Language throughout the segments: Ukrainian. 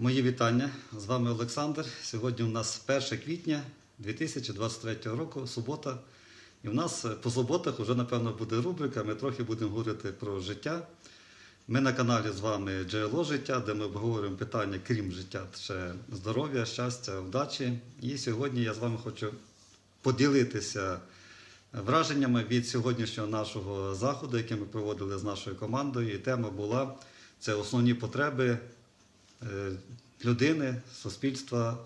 Мої вітання. З вами Олександр. Сьогодні у нас 1 квітня 2023 року, субота. І в нас по суботах вже, напевно, буде рубрика. Ми трохи будемо говорити про життя. Ми на каналі з вами Джерело життя, де ми обговорюємо питання, крім життя, ще здоров'я, щастя, вдачі. І сьогодні я з вами хочу поділитися враженнями від сьогоднішнього нашого заходу, який ми проводили з нашою командою. І тема була це основні потреби е, людини, суспільства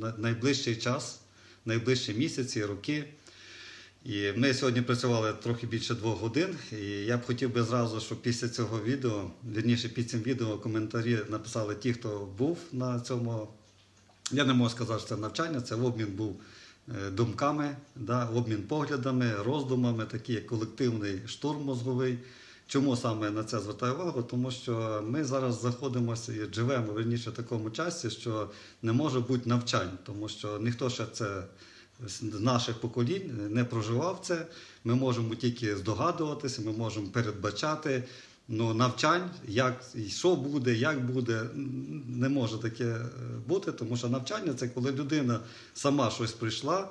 на найближчий час, найближчі місяці, роки. І ми сьогодні працювали трохи більше двох годин. І я б хотів би зразу, щоб після цього відео, вірніше під цим відео коментарі написали ті, хто був на цьому. Я не можу сказати, що це навчання, це обмін був е, думками, да, обмін поглядами, роздумами, такий колективний штурм мозговий. Чому саме на це звертаю увагу? Тому що ми зараз знаходимося і живемо верніше в такому часі, що не може бути навчань, тому що ніхто ще це з наших поколінь не проживав це. Ми можемо тільки здогадуватися, ми можемо передбачати. Ну, навчань, як і що буде, як буде, не може таке е, бути, тому що навчання це коли людина сама щось прийшла,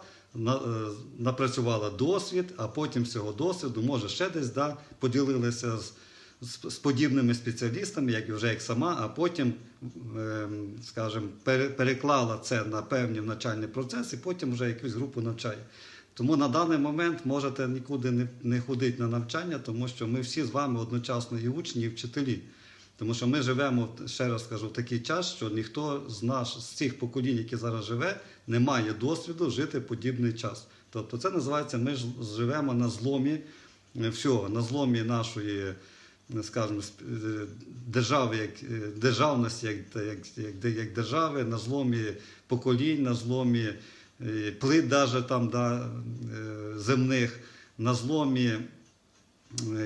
напрацювала досвід, а потім з цього досвіду, може ще десь да, поділилися з, з, з подібними спеціалістами, як вже як сама, а потім, ем, скажімо, пере- переклала це на певні навчальні процеси, і потім вже якусь групу навчає. Тому на даний момент можете нікуди не, не ходити на навчання, тому що ми всі з вами одночасно і учні, і вчителі. Тому що ми живемо, ще раз кажу, в такий час, що ніхто з нас, з цих поколінь, які зараз живе, не має досвіду жити подібний час. Тобто це називається, ми живемо на зломі е, всього, на зломі нашої, е, скажімо, е, держави, як державності, як, як, як, як держави, на зломі поколінь, на зломі плит даже там да, земних, на зломі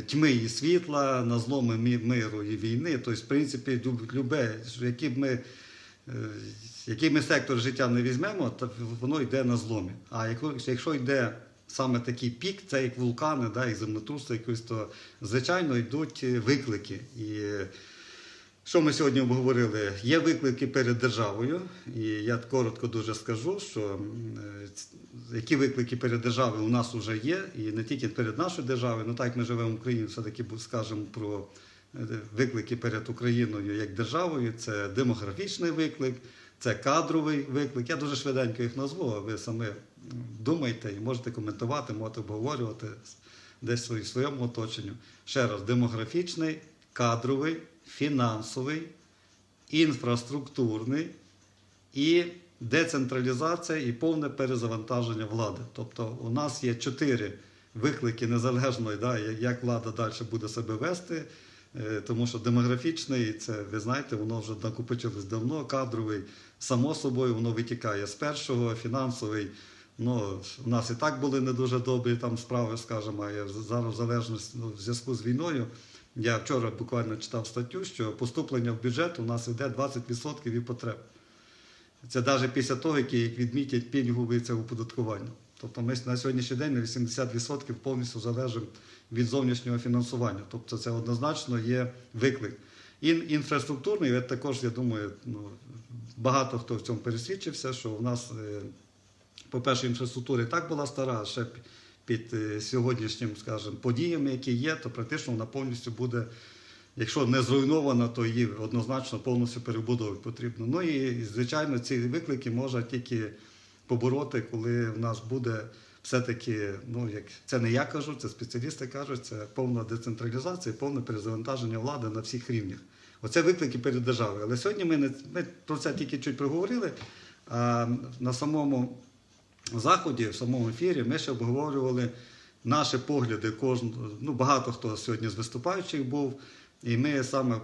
тьми і світла, на зломи миру і війни. Тобто, в принципі, люб- любе, який б ми, е, який ми сектор життя не візьмемо, то воно йде на зломі. А якщо, йде саме такий пік, це як вулкани, да, і землетруси, якось, то звичайно йдуть е, виклики. І е, що ми сьогодні обговорили? Є виклики перед державою, і я коротко дуже скажу, що е, які виклики перед державою у нас вже є, і не тільки перед нашою державою, ну так як ми живемо в Україні, все-таки скажемо про е, виклики перед Україною як державою. Це демографічний виклик, це кадровий виклик. Я дуже швиденько їх назву, а ви самі думайте і можете коментувати, можете обговорювати десь в своєму оточенню. Ще раз, демографічний, кадровий, фінансовий, інфраструктурний і децентралізація і повне перезавантаження влади. Тобто у нас є чотири виклики незалежно, да, як влада далі буде себе вести. Е, Тому що демографічний, це ви знаєте, воно вже накопичилось давно, кадровий, само собою, воно витікає з першого, фінансовий. Ну, у нас і так були не дуже добрі там справи, скажімо, а зараз в залежності ну, в зв'язку з війною. Я вчора буквально читав статтю, що поступлення в бюджет у нас йде 20% від потреб. Це навіть після того, як відмітять пільгове це оподаткування. Тобто ми на сьогоднішній день на 80% повністю залежимо від зовнішнього фінансування. Тобто це однозначно є виклик. Ін, інфраструктурний, також, я думаю, ну, багато хто в цьому пересвідчився, що в нас, е, по-перше, інфраструктура і так була стара, а ще під, е, сьогоднішнім, скажімо, подіями, які є, то практично вона повністю буде Якщо не зруйнована, то її однозначно повністю перебудовувати потрібно. Ну і звичайно, ці виклики можна тільки побороти, коли в нас буде все-таки, ну як це не я кажу, це спеціалісти кажуть, це повна децентралізація, повне перезавантаження влади на всіх рівнях. Оце виклики перед державою. Але сьогодні ми не ми про це тільки чуть проговорили. А на самому заході, в самому ефірі, ми ще обговорювали наші погляди. Кожен, ну, багато хто сьогодні з виступаючих був, і ми саме,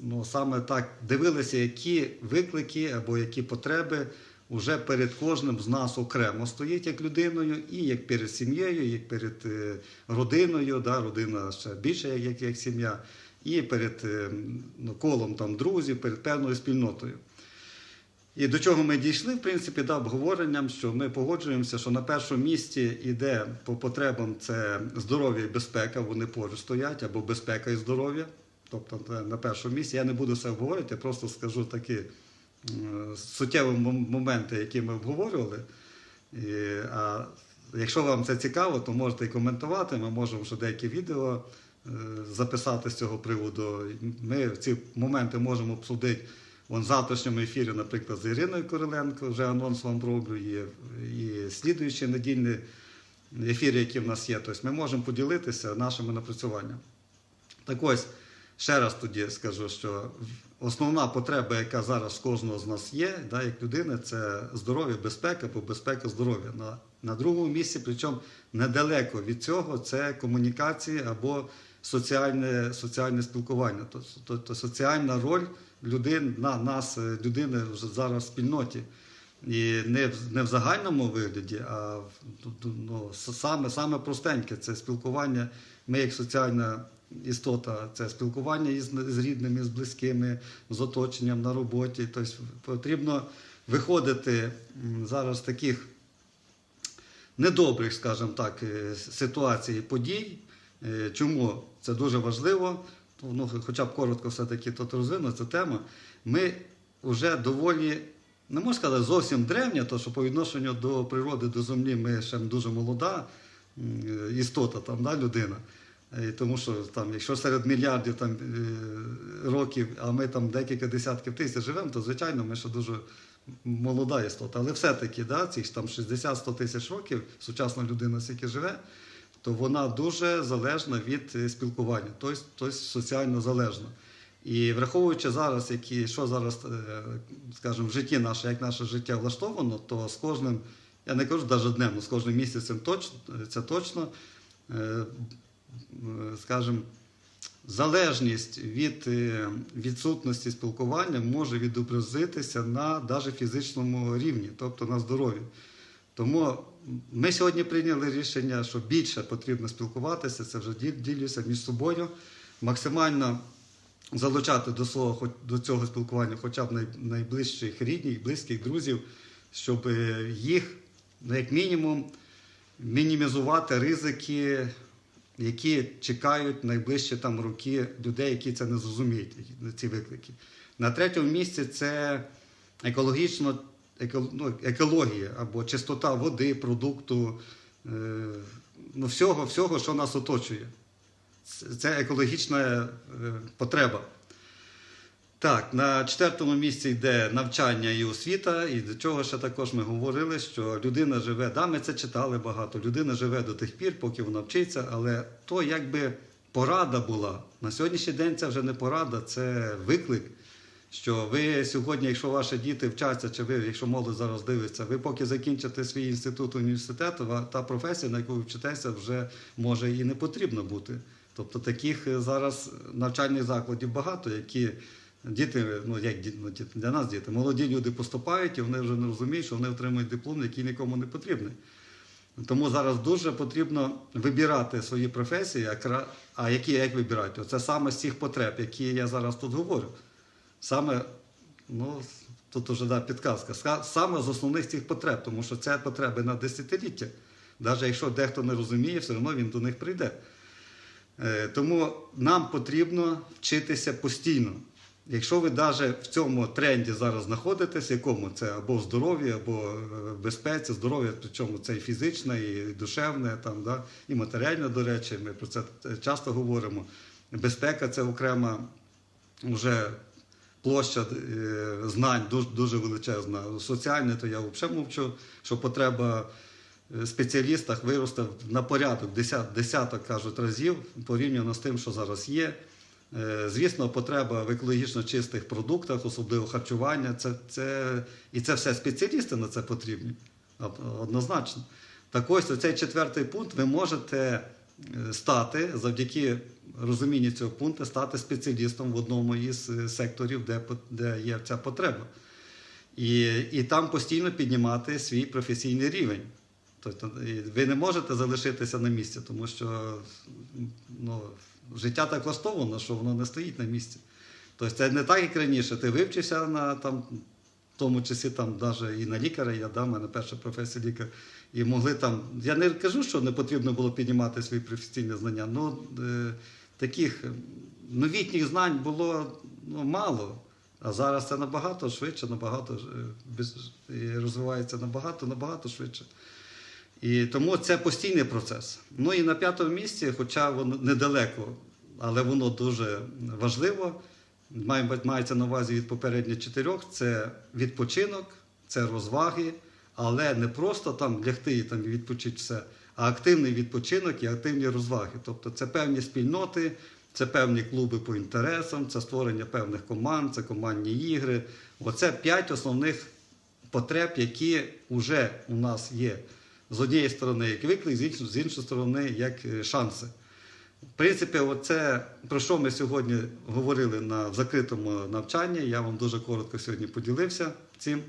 ну, саме так дивилися, які виклики або які потреби вже перед кожним з нас окремо стоїть як людиною, і як перед сім'єю, як перед е, родиною, да, родина ще більше, як, як, як сім'я, і перед е, ну, колом там, друзів, перед певною спільнотою. І до чого ми дійшли, в принципі, да, обговоренням, що ми погоджуємося, що на першому місці йде по потребам це здоров'я і безпека, вони поруч стоять, або безпека і здоров'я. Тобто на першому місці. Я не буду все обговорити, я просто скажу такі м, суттєві моменти, які ми обговорювали. І, а якщо вам це цікаво, то можете і коментувати. Ми можемо ще деякі відео е, записати з цього приводу. Ми ці моменти можемо обсудити вон, в завтрашньому ефірі, наприклад, з Іриною Короленко, вже анонс вам роблю, і, і слідуючі недільні ефіри, які в нас є. Тобто ми можемо поділитися нашими напрацюваннями. Так ось, ще раз тоді скажу, що основна потреба, яка зараз кожного з нас є, да, як людини, це здоров'я, безпека, бо безпека здоров'я. На, на другому місці, причому недалеко від цього, це комунікації або соціальне, соціальне спілкування. Тобто, тобто соціальна роль людин, на, нас, е, людини зараз в спільноті. І не в, не в загальному вигляді, а в- ну, саме, саме простеньке це спілкування. Ми, як соціальна істота, це спілкування із, з рідними, з близькими, з оточенням на роботі. Тобто потрібно виходити зараз з таких недобрих, скажімо так, е, ситуацій подій. Е, Чому це дуже важливо? Ну, хоча б коротко все-таки тут розвину цю тему. Ми вже доволі, не можу сказати, зовсім древня, то що по відношенню до природи, до землі ми ще дуже молода е, істота, там, да, людина. Е, Тому що там, якщо серед мільярдів там, е, років, а ми там декілька десятків тисяч живемо, то звичайно ми ще дуже молода істота. Але все-таки да, ж там 60-100 тисяч років сучасна людина, скільки живе, то вона дуже залежна від е, спілкування, тобто, соціально залежна. І враховуючи зараз, які, що зараз, е, скажімо, в житті наше, як наше життя влаштовано, то з кожним, я не кажу навіть днем, але з кожним місяцем точно, це точно, е, скажімо, залежність від відсутності спілкування може відобразитися на навіть фізичному рівні, тобто на здоров'ї. Тому ми сьогодні прийняли рішення, що більше потрібно спілкуватися, це вже ділюся між собою, максимально залучати до свого до цього спілкування хоча б найближчих рідних, близьких друзів, щоб е, їх, ну, як мінімум, мінімізувати ризики, які чекають найближчі там роки людей, які це не зрозуміють, ці виклики. На третьому місці це екологічно, ну, екологія або чистота води, продукту, е, ну, всього, всього, що нас оточує. Це- Це екологічна е, потреба. Так, на четвертому місці йде навчання і освіта, і до чого ще також ми говорили, що людина живе, да, ми це читали багато, людина живе до тих пір, поки вона вчиться, але то якби порада була. На сьогоднішній день це вже не порада, це виклик. Що ви сьогодні, якщо ваші діти вчаться, чи ви, якщо молодь зараз дивиться, ви поки закінчите свій інститут університет, та професія, на яку ви вчитеся, вже може і не потрібно бути. Тобто таких е, зараз навчальних закладів багато, які діти, ну як ну, для нас діти, молоді люди поступають, і вони вже не розуміють, що вони отримують диплом, який нікому не потрібний. Тому зараз дуже потрібно вибирати свої професії, а які як вибирати? Це саме з цих потреб, які я зараз тут говорю. Саме, ну, тут вже да, підказка, саме з основних цих потреб, тому що це потреби на десятиліття. Навіть якщо дехто не розуміє, все одно він до них прийде. Е, Тому нам потрібно вчитися постійно. Якщо ви навіть в цьому тренді зараз знаходитесь, якому це або в здоров'ї, або е, в безпеці, здоров'я, причому це і фізичне, і душевне, там, да, і матеріальне, до речі, ми про це часто говоримо. Безпека це окрема вже площа е, знань дуже, дуже величезна. Соціальне, то я взагалі мовчу, що потреба в спеціалістах виросте на порядок, десят, десяток кажуть разів порівняно з тим, що зараз є. Е, Звісно, потреба в екологічно чистих продуктах, особливо харчування, це, це, і це все спеціалісти на це потрібні, однозначно. Так ось цей четвертий пункт ви можете е, стати завдяки розумінню цього пункту, стати спеціалістом в одному із е, секторів, де, де є ця потреба. І, і там постійно піднімати свій професійний рівень. Тобто ви не можете залишитися на місці, тому що ну, життя так влаштовано, що воно не стоїть на місці. Тобто це не так, як раніше. Ти вивчився на там, тому часі там, навіть і на лікаря, я в мене перша професія лікар. І могли там. Я не кажу, що не потрібно було піднімати свої професійні знання. Ну, е, таких е, новітніх знань було ну, мало. А зараз це набагато швидше, набагато е, і розвивається набагато, набагато швидше. І тому це постійний процес. Ну і на п'ятому місці, хоча воно недалеко, але воно дуже важливо. має- Мається на увазі від попередніх чотирьох: це відпочинок, це розваги, але не просто там лягти і там відпочити все, а активний відпочинок і активні розваги. Тобто це певні спільноти, це певні клуби по інтересам, це створення певних команд, це командні ігри. Оце п'ять основних потреб, які вже у нас є. З однієї сторони, як виклик, з іншої, з іншої сторони, як е, шанси. В принципі, оце, про що ми сьогодні говорили на в закритому навчанні, я вам дуже коротко сьогодні поділився цим.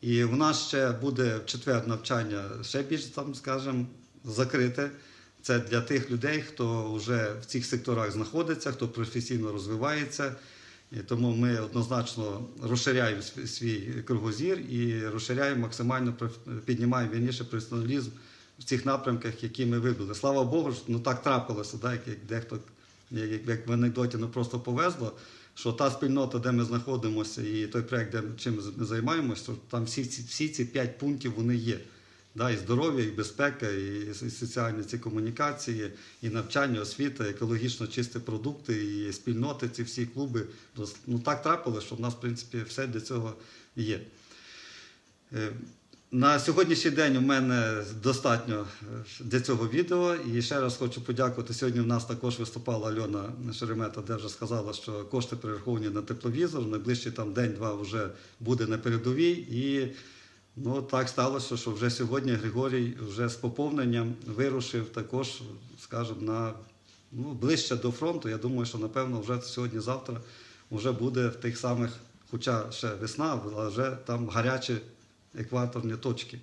І в нас ще буде четвер навчання ще більш, там, скажімо, закрите. Це для тих людей, хто вже в цих секторах знаходиться, хто професійно розвивається. І тому ми однозначно розширяємо свій кругозір і розширяємо максимально піднімаємо вірніше професіоналізм в цих напрямках, які ми вибрали. Слава Богу, ну так трапилося, так, як дехто, як, як- як в анекдоті, ну просто повезло, що та спільнота, де ми знаходимося, і той проект, де чим ми займаємося, там всі ці всі ці п'ять пунктів вони є. Да, і здоров'я, і безпека, і, соціальні ці комунікації, і навчання, освіта, екологічно чисті продукти, і спільноти, ці всі клуби. Ну так трапилося, що в нас, в принципі, все для цього є. На сьогоднішній день у мене достатньо е, для цього відео. І ще раз хочу подякувати. Сьогодні в нас також виступала Альона Шеремета, де вже сказала, що кошти перераховані на тепловізор. Найближчий там день-два вже буде на передовій. І ну, так сталося, що вже сьогодні Григорій вже з поповненням вирушив також, скажімо, на ну, ближче до фронту. Я думаю, що напевно вже сьогодні-завтра вже буде в тих самих, хоча ще весна, але вже там гарячі екваторні точки.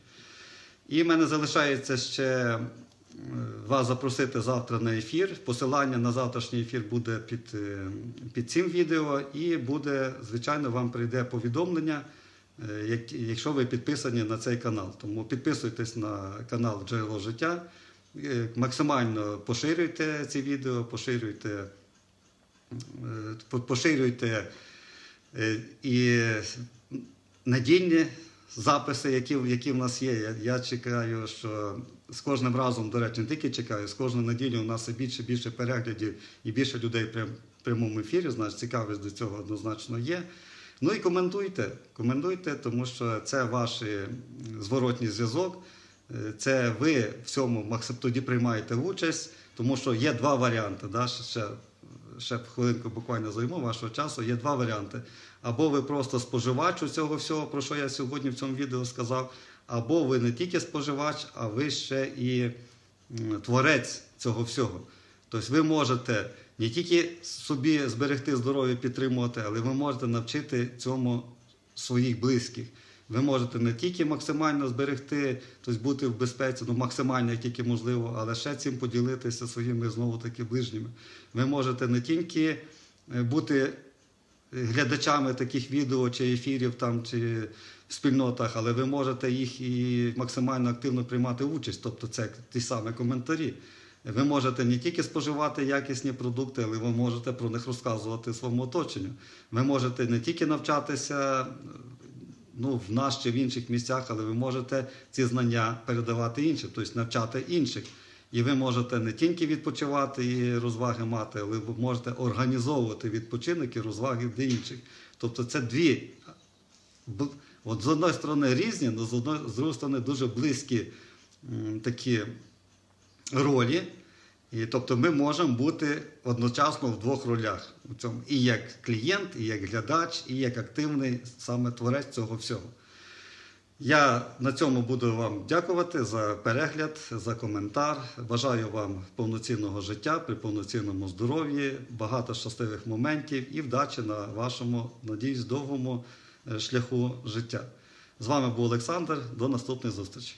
І в мене залишається ще е, вас запросити завтра на ефір. Посилання на завтрашній ефір буде під, е, під цим відео, і буде, звичайно, вам прийде повідомлення, е, якщо ви підписані на цей канал. Тому підписуйтесь на канал Джерело життя, максимально поширюйте ці відео, поширюйте, поширюйте і надійні записи, які, які в нас є. Я, я чекаю, що з кожним разом, до речі, не тільки чекаю, з кожної неділі у нас все більше і більше переглядів і більше людей в прямому ефірі, значить цікавість до цього однозначно є. Ну і коментуйте, коментуйте, тому що це ваш е, зворотній зв'язок. Е, Це ви в цьому тоді приймаєте участь, тому що є два варіанти. Да? ще- Ще, хвилинку буквально займу вашого часу. Є два варіанти. Або ви просто споживач у цього всього, про що я сьогодні в цьому відео сказав, або ви не тільки споживач, а ви ще і творець цього всього. Тобто ви можете не тільки собі зберегти здоров'я, підтримувати, але ви можете навчити цьому своїх близьких. Ви можете не тільки максимально зберегти, тобто бути в безпеці, ну максимально як тільки можливо, але ще цим поділитися своїми знову таки ближніми. Ви можете не тільки е, бути глядачами таких відео чи ефірів там чи в спільнотах, але ви можете їх і максимально активно приймати участь, тобто це ті самі коментарі. Ви можете не тільки споживати якісні продукти, але ви можете про них розказувати своєму оточенню. Ви можете не тільки навчатися ну, в нас чи в інших місцях, але ви можете ці знання передавати іншим, тобто навчати інших. І ви можете не тільки відпочивати і розваги мати, але ви можете організовувати відпочинок і розваги для інших. Тобто це дві, от з одної сторони різні, але з, другої сторони дуже близькі такі ролі. І, тобто ми можемо бути одночасно в двох ролях у цьому. І як клієнт, і як глядач, і як активний саме творець цього всього. Я на цьому буду вам дякувати за перегляд, за коментар. Бажаю вам повноцінного життя при повноцінному здоров'ї, багато щасливих моментів і вдачі на вашому, надіюсь, довгому е, шляху життя. З вами був Олександр. До наступної зустрічі.